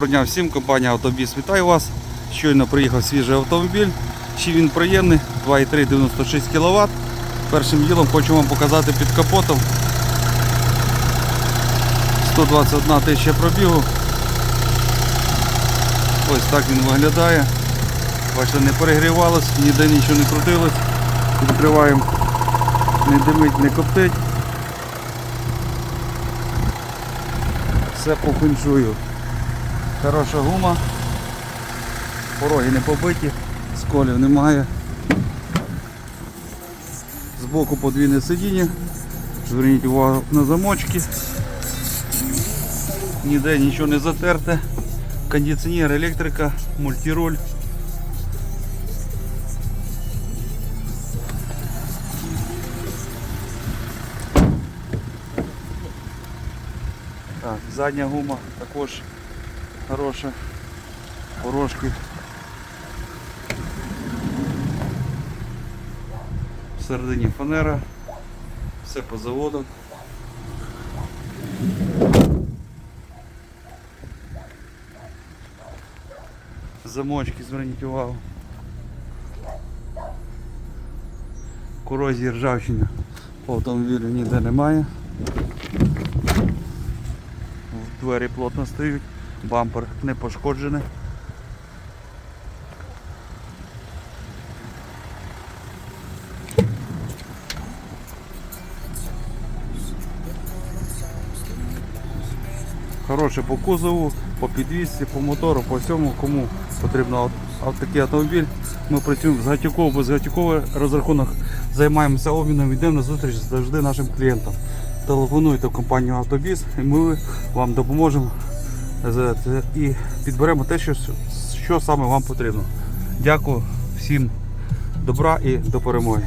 Доброго дня всім, компанія Автобіс вітаю вас. Щойно приїхав свіжий автомобіль. Чи він приємний, 2,3 96 кВт. Першим ділом хочу вам показати під капотом. 121 тисяча пробігу. Ось так він виглядає. Бачите, не перегрівалось, ніде нічого не крутилось. Відкриваємо, не димить, не коптить. Все по. Хороша гума. Пороги не побиті, сколів немає. Збоку подвійне сидіння. Зверніть увагу на замочки. Ніде нічого не затерте. Кондиціонер, електрика, мультироль. Так, задня гума також хороша. Порожки. Всередині фанера. Все по заводу. Замочки, зверніть увагу. Корозії ржавчини по автомобілю ніде немає. Двері плотно стоять, бампер не пошкоджений. Хороше по кузову, по підвісці, по мотору, по всьому, кому потрібно такий автомобіль. Ми працюємо з гатюково, без гатюковий розрахунок, займаємося обміном, йдемо на зустріч завжди нашим клієнтам. Телефонуйте в компанію Автобіс і ми вам допоможемо з- і підберемо те, що, що саме вам потрібно. Дякую всім добра і до перемоги.